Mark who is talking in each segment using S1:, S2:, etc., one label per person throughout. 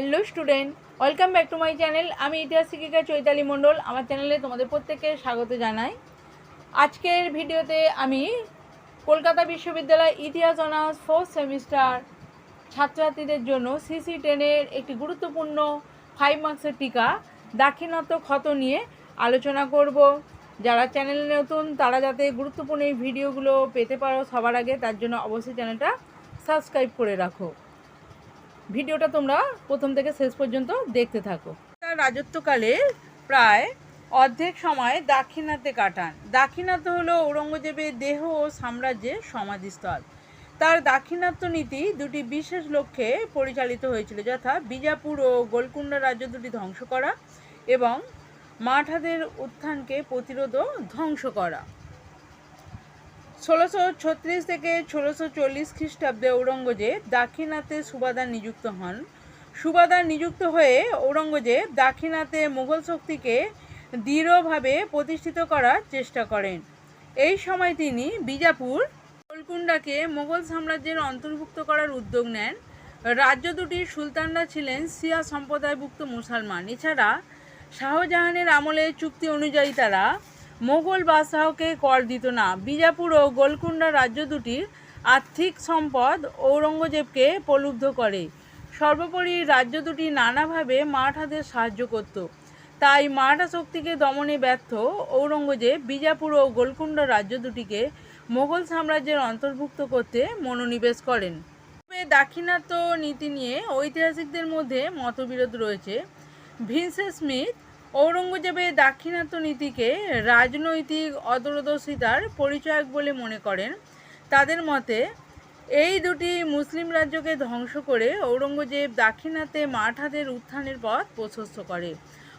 S1: Hello student, welcome back to my channel. আমি ইতিহাস শিক্ষিকা চৈতালি মণ্ডল, আমার চ্যানেলে তোমাদের প্রত্যেককে স্বাগত জানাই। আজকের ভিডিওতে আমি কলকাতা বিশ্ববিদ্যালয় ইতিহাস অনার্স ফোর্থ সেমিস্টার ছাত্রছাত্রীদের জন্য সিসি টেনের একটি গুরুত্বপূর্ণ ফাইভ মার্কসের টিকা দাক্ষিণাত্য ক্ষত নিয়ে আলোচনা করব। যারা চ্যানেলে নতুন, তারা যাতে গুরুত্বপূর্ণ এই ভিডিওগুলো পেতে পারো সবার আগে, তার জন্য অবশ্যই চ্যানেলটা সাবস্ক্রাইব করে রাখো। ভিডিওটা তোমরা প্রথম থেকে শেষ পর্যন্ত দেখতে থাকো। তার রাজত্বকালে প্রায় অর্ধেক সময় দাক্ষিণাতে কাটান। দাক্ষিণাত্য হলো ঔরঙ্গজেবের দেহ ও সাম্রাজ্যের সমাধিস্থল। তার দাক্ষিণাত্য নীতি দুটি বিশেষ লক্ষ্যে পরিচালিত হয়েছিল, যথা বিজাপুর ও গোলকুন্ডা রাজ্য দুটি ধ্বংস করা এবং মাঠাদের উত্থানকে প্রতিরোধ ও ধ্বংস করা। ষোলোশো ছত্রিশ থেকে ষোলোশো চল্লিশ খ্রিস্টাব্দে ঔরঙ্গজেব দাক্ষিণাতে সুবাদার নিযুক্ত হন। সুবাদার নিযুক্ত হয়ে ঔরঙ্গজেব দাক্ষিণাতে মুঘল শক্তিকে দৃঢ়ভাবে প্রতিষ্ঠিত করার চেষ্টা করেন। এই সময় তিনি বিজাপুর গোলকুন্ডাকে মোগল সাম্রাজ্যের অন্তর্ভুক্ত করার উদ্যোগ নেন। রাজ্য দুটির সুলতানরা ছিলেন সিয়া সম্প্রদায়ভুক্ত মুসলমান। এছাড়া শাহজাহানের আমলে চুক্তি অনুযায়ী তারা মোগল বাদশাহকে কর দিত না। বিজাপুর ও গোলকুন্ডা রাজ্য দুটির আর্থিক সম্পদ ঔরঙ্গজেবকে প্রলুব্ধ করে। সর্বোপরি রাজ্য দুটি নানাভাবে মারাঠাদের সাহায্য করত। তাই মারাঠা শক্তিকে দমনে ব্যর্থ ঔরঙ্গজেব বিজাপুর ও গোলকুন্ডা রাজ্য দুটিকে মোগল সাম্রাজ্যের অন্তর্ভুক্ত করতে মনোনিবেশ করেন। তবে দাক্ষিণাত্য নীতি নিয়ে ঐতিহাসিকদের মধ্যে মতবিরোধ রয়েছে। ভিনসে স্মিথ ঔরঙ্গজেবের দাক্ষিণাত্য নীতিকে রাজনৈতিক অদূরদর্শিতার পরিচয়ক বলে মনে করেন। তাদের মতে, এই দুটি মুসলিম রাজ্যকে ধ্বংস করে ঔরঙ্গজেব দাক্ষিণাত্যে মাঠাদের উত্থানের পথ প্রশস্ত করে।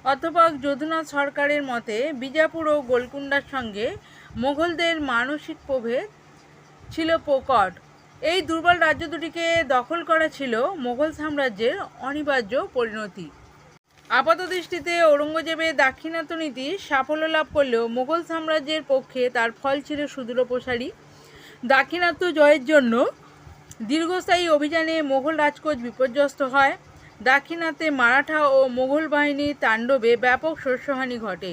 S1: অধ্যাপক যদুনাথ সরকারের মতে, বিজাপুর ও গোলকুন্ডার সঙ্গে মোগলদের মানসিক প্রভেদ ছিল প্রকট। এই দুর্বল রাজ্য দুটিকে দখল করা ছিল মোগল সাম্রাজ্যের অনিবার্য পরিণতি। আপাতদৃষ্টিতে ঔরঙ্গজেবের দাক্ষিণাত্য নীতি সাফল্য লাভ করলেও মোগল সাম্রাজ্যের পক্ষে তার ফল ছিল সুদূরপ্রসারী দাক্ষিণাত্য জয়ের জন্য দীর্ঘস্থায়ী অভিযানে মোগল রাজকোট বিপর্যস্ত হয়। দাক্ষিণাত্যে মারাঠা ও মোগল বাহিনীর তাণ্ডবে ব্যাপক শস্যহানি ঘটে।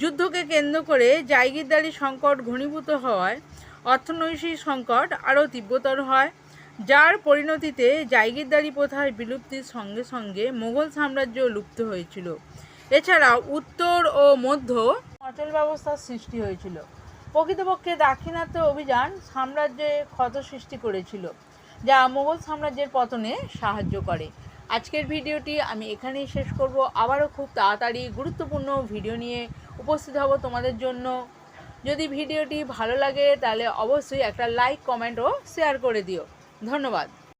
S1: যুদ্ধকে কেন্দ্র করে জায়গিরদারি সংকট ঘনীভূত হওয়ায় অর্থনৈতিক সংকট আরও তীব্রতর হয়। যার পরিণতিতে জায়গিরদারি প্রথার বিলুপ্তির সঙ্গে সঙ্গে মোগল সাম্রাজ্য লুপ্ত হয়েছিল। এছাড়া উত্তর ও মধ্য অচল ব্যবস্থার সৃষ্টি হয়েছিল। প্রকৃতপক্ষে দাক্ষিণাত্য অভিযান সাম্রাজ্যে ক্ষত সৃষ্টি করেছিল, যা মোগল সাম্রাজ্যের পতনে সাহায্য করে। আজকের ভিডিওটি আমি এখানেই শেষ করব। আবারও খুব তাড়াতাড়ি গুরুত্বপূর্ণ ভিডিও নিয়ে উপস্থিত হব তোমাদের জন্য। যদি ভিডিওটি ভালো লাগে, তাহলে অবশ্যই একটা লাইক কমেন্ট ও শেয়ার করে দিও। ধন্যবাদ।